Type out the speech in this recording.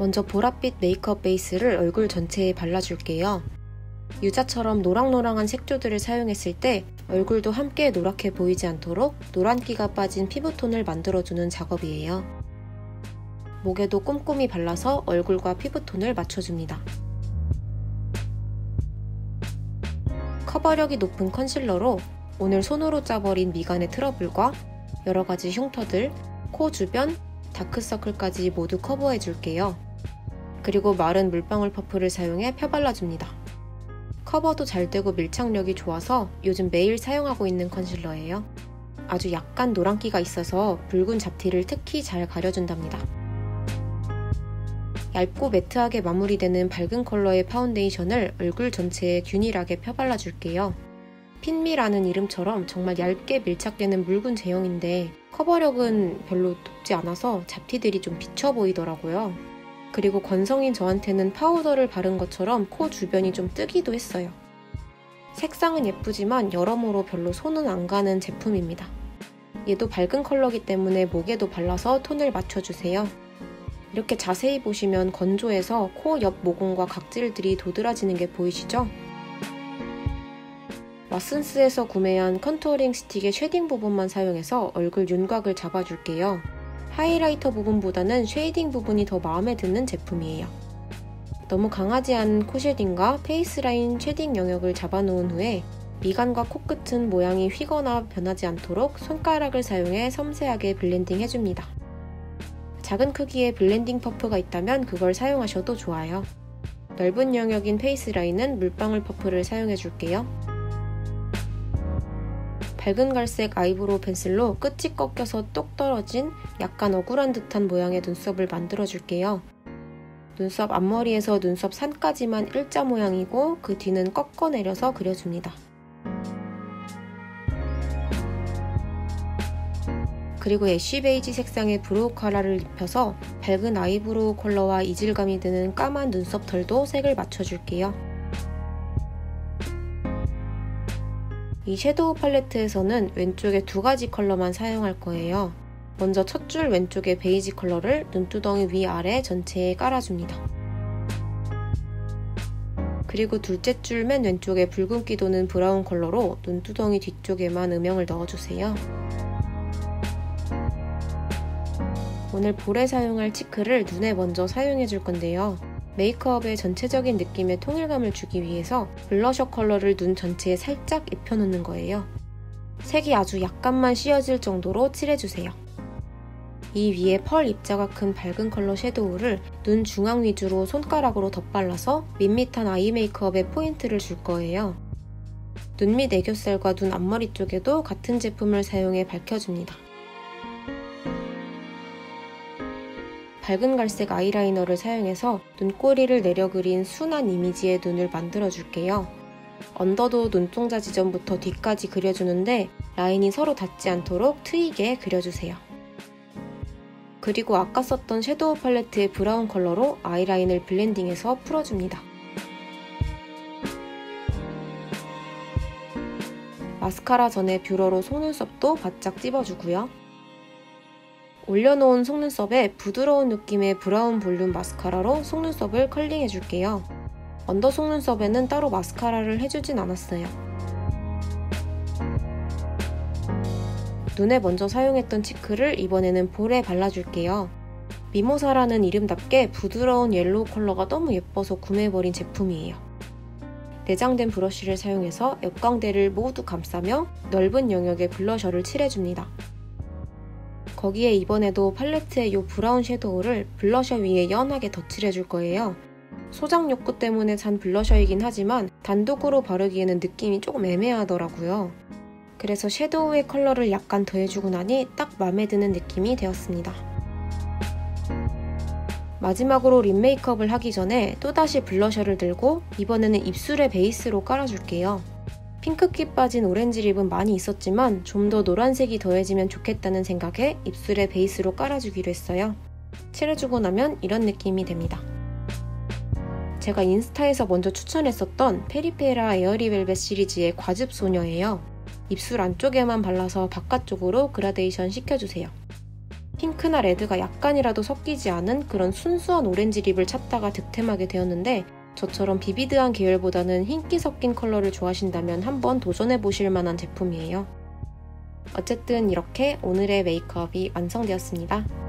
먼저 보랏빛 메이크업 베이스를 얼굴 전체에 발라줄게요. 유자처럼 노랑노랑한 색조들을 사용했을 때 얼굴도 함께 노랗게 보이지 않도록 노란기가 빠진 피부톤을 만들어주는 작업이에요. 목에도 꼼꼼히 발라서 얼굴과 피부톤을 맞춰줍니다. 커버력이 높은 컨실러로 오늘 손으로 짜버린 미간의 트러블과 여러가지 흉터들, 코 주변, 다크서클까지 모두 커버해줄게요. 그리고 마른 물방울 퍼프를 사용해 펴발라줍니다. 커버도 잘 되고 밀착력이 좋아서 요즘 매일 사용하고 있는 컨실러예요. 아주 약간 노란기가 있어서 붉은 잡티를 특히 잘 가려준답니다. 얇고 매트하게 마무리되는 밝은 컬러의 파운데이션을 얼굴 전체에 균일하게 펴발라줄게요. 핀미라는 이름처럼 정말 얇게 밀착되는 묽은 제형인데 커버력은 별로 높지 않아서 잡티들이 좀 비쳐 보이더라고요. 그리고 건성인 저한테는 파우더를 바른 것처럼 코 주변이 좀 뜨기도 했어요. 색상은 예쁘지만 여러모로 별로 손은 안 가는 제품입니다. 얘도 밝은 컬러기 때문에 목에도 발라서 톤을 맞춰주세요. 이렇게 자세히 보시면 건조해서 코 옆 모공과 각질들이 도드라지는 게 보이시죠? 왓슨스에서 구매한 컨투어링 스틱의 쉐딩 부분만 사용해서 얼굴 윤곽을 잡아줄게요. 하이라이터 부분보다는 쉐이딩 부분이 더 마음에 드는 제품이에요. 너무 강하지 않은 코 쉐딩과 페이스라인 쉐딩 영역을 잡아놓은 후에 미간과 코끝은 모양이 휘거나 변하지 않도록 손가락을 사용해 섬세하게 블렌딩 해줍니다. 작은 크기의 블렌딩 퍼프가 있다면 그걸 사용하셔도 좋아요. 넓은 영역인 페이스라인은 물방울 퍼프를 사용해 줄게요. 밝은 갈색 아이브로우 펜슬로 끝이 꺾여서 똑 떨어진 약간 억울한 듯한 모양의 눈썹을 만들어줄게요. 눈썹 앞머리에서 눈썹 산까지만 일자 모양이고 그 뒤는 꺾어내려서 그려줍니다. 그리고 애쉬 베이지 색상의 브로우 카라를 입혀서 밝은 아이브로우 컬러와 이질감이 드는 까만 눈썹 털도 색을 맞춰줄게요. 이 섀도우 팔레트에서는 왼쪽에 두 가지 컬러만 사용할 거예요. 먼저 첫 줄 왼쪽의 베이지 컬러를 눈두덩이 위아래 전체에 깔아줍니다. 그리고 둘째 줄 맨 왼쪽에 붉은기 도는 브라운 컬러로 눈두덩이 뒤쪽에만 음영을 넣어주세요. 오늘 볼에 사용할 치크를 눈에 먼저 사용해 줄 건데요. 메이크업의 전체적인 느낌의 통일감을 주기 위해서 블러셔 컬러를 눈 전체에 살짝 입혀놓는 거예요. 색이 아주 약간만 씌어질 정도로 칠해주세요. 이 위에 펄 입자가 큰 밝은 컬러 섀도우를 눈 중앙 위주로 손가락으로 덧발라서 밋밋한 아이 메이크업에 포인트를 줄 거예요. 눈 밑 애교살과 눈 앞머리 쪽에도 같은 제품을 사용해 밝혀줍니다. 밝은 갈색 아이라이너를 사용해서 눈꼬리를 내려 그린 순한 이미지의 눈을 만들어줄게요. 언더도 눈동자 지점부터 뒤까지 그려주는데 라인이 서로 닿지 않도록 트이게 그려주세요. 그리고 아까 썼던 섀도우 팔레트의 브라운 컬러로 아이라인을 블렌딩해서 풀어줍니다. 마스카라 전에 뷰러로 속눈썹도 바짝 찝어주고요. 올려놓은 속눈썹에 부드러운 느낌의 브라운 볼륨 마스카라로 속눈썹을 컬링해줄게요. 언더 속눈썹에는 따로 마스카라를 해주진 않았어요. 눈에 먼저 사용했던 치크를 이번에는 볼에 발라줄게요. 미모사라는 이름답게 부드러운 옐로우 컬러가 너무 예뻐서 구매해버린 제품이에요. 내장된 브러쉬를 사용해서 옆광대를 모두 감싸며 넓은 영역의 블러셔를 칠해줍니다. 거기에 이번에도 팔레트의 이 브라운 섀도우를 블러셔 위에 연하게 덧칠해줄 거예요. 소장 욕구 때문에 산 블러셔이긴 하지만 단독으로 바르기에는 느낌이 조금 애매하더라고요. 그래서 섀도우의 컬러를 약간 더해주고 나니 딱 마음에 드는 느낌이 되었습니다. 마지막으로 립 메이크업을 하기 전에 또다시 블러셔를 들고 이번에는 입술에 베이스로 깔아줄게요. 핑크기 빠진 오렌지 립은 많이 있었지만 좀 더 노란색이 더해지면 좋겠다는 생각에 입술에 베이스로 깔아주기로 했어요. 칠해주고 나면 이런 느낌이 됩니다. 제가 인스타에서 먼저 추천했었던 페리페라 에어리벨벳 시리즈의 과즙 소녀예요. 입술 안쪽에만 발라서 바깥쪽으로 그라데이션 시켜주세요. 핑크나 레드가 약간이라도 섞이지 않은 그런 순수한 오렌지 립을 찾다가 득템하게 되었는데 저처럼 비비드한 계열보다는 흰기 섞인 컬러를 좋아하신다면 한번 도전해 보실 만한 제품이에요. 어쨌든 이렇게 오늘의 메이크업이 완성되었습니다.